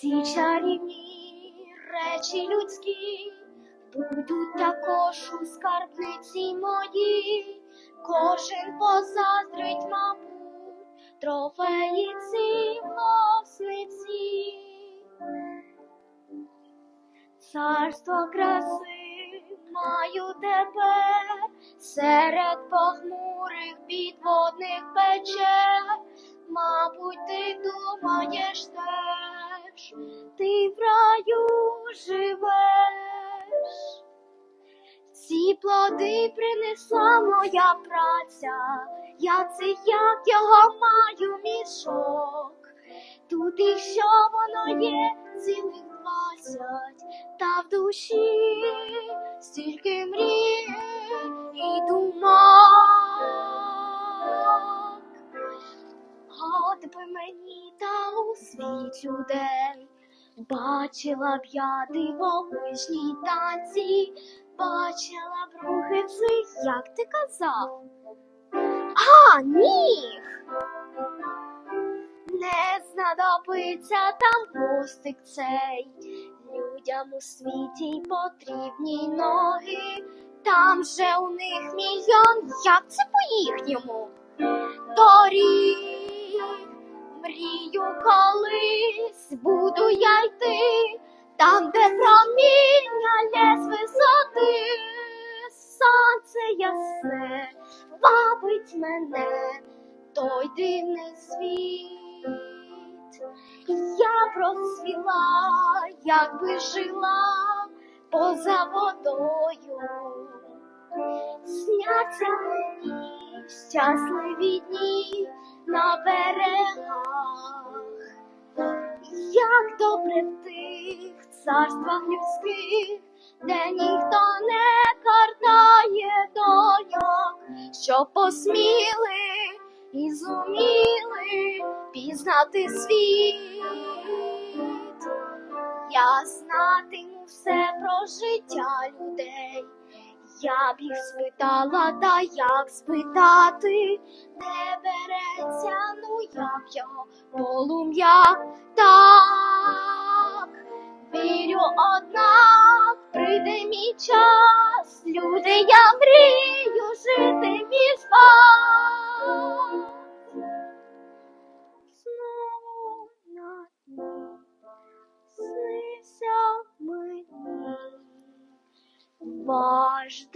Ці чарівні речі людські будуть також у скарбниці моїй, кожен позаздрить, мабуть, трофеї ці госниці. Царство краси маю тепер серед похмурих підводних печер. Мабуть, ти думаєш теж, ти в раю живеш. Ці плоди принесла моя праця, я це як його маю мішок. Тут і що воно є цілих двадцять, та в душі стільки мрій От би мені та світ день, бачила б я дивовижні танці, бачила б рухи цих, як ти казав. А, ніг! Не знадобиться там хвостик цей, людям у світі потрібні ноги, там же у них мільйон, як це по-їхньому? Доріг, проміння лес висоти, сонце ясне вабить мене, той дивний світ. Я просвіла, якби жила поза водою. Сняться мені щасливі дні на берегах. Як добре в тих царствах людських, де ніхто не картає доньок, що посміли і зуміли пізнати світ. Я знатиму все про життя людей. Я б їх спитала, та як спитати, де береться, ну як його полум'я так. час, люди, я мрію жити між вас. Знову на дні снився мені ваш.